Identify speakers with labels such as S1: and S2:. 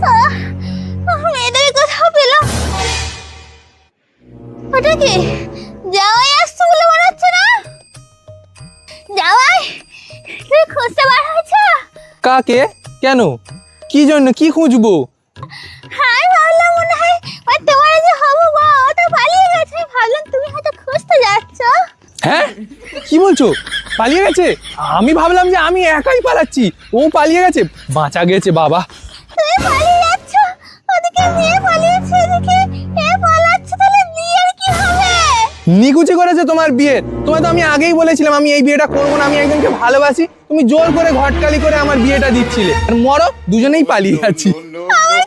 S1: আহ, কোথাও পেলাম। ওটা কি? জামাই আসছে বলে মনে হচ্ছে না? জামাই তুমি খুঁজতে বার হয়েছো?
S2: কাকে? কেন? কি জন্য? কি খুঁজবো?
S1: আমি ভাবলাম মনে হয় ওই তোমার যে হবু গো ওটা পালিয়ে গেছে। আমি ভাবলাম তুমি হয়তো খুঁজতে যাচ্ছ।
S2: হ্যাঁ? কি বলছো? পালিয়ে গেছে? আমি ভাবলাম যে আমি একাই পালাচ্ছি। ও পালিয়ে গেছে? বাঁচা গেছে বাবা।
S1: পালিয়ে
S2: নিকুচি করেছে তোমার বিয়ে। তোমায় তো আমি আগেই বলেছিলাম, আমি এই বিয়েটা করব না, আমি একজনকে ভালোবাসি। তুমি জোর করে ঘটকালি করে আমার বিয়েটা দিচ্ছিলে। আর মরো, দুজনেই পালিয়ে যাচ্ছি।
S1: আমার